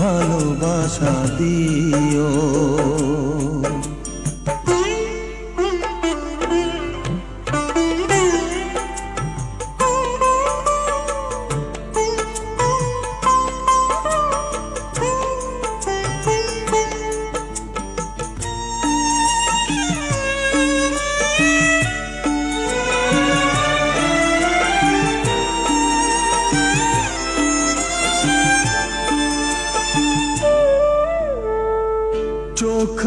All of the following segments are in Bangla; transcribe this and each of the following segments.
ভালোবাসা দিও।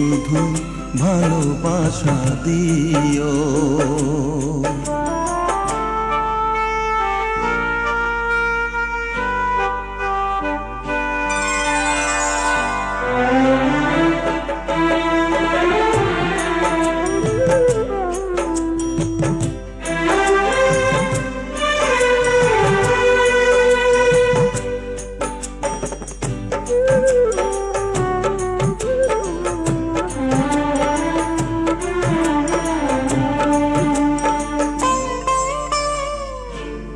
শুধু ভালোবাসা দিও।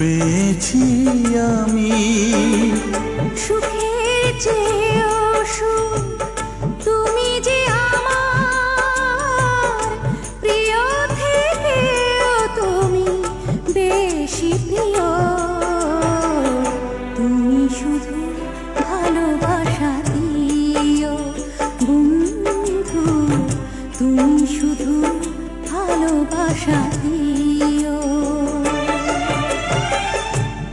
পেয়েছি আমি। সুখ তুমি যে প্রিয় তুমি বেশি তুমি শুধু ভালোবাসা দিও তুমি শুধু ভালোবাসা দিও।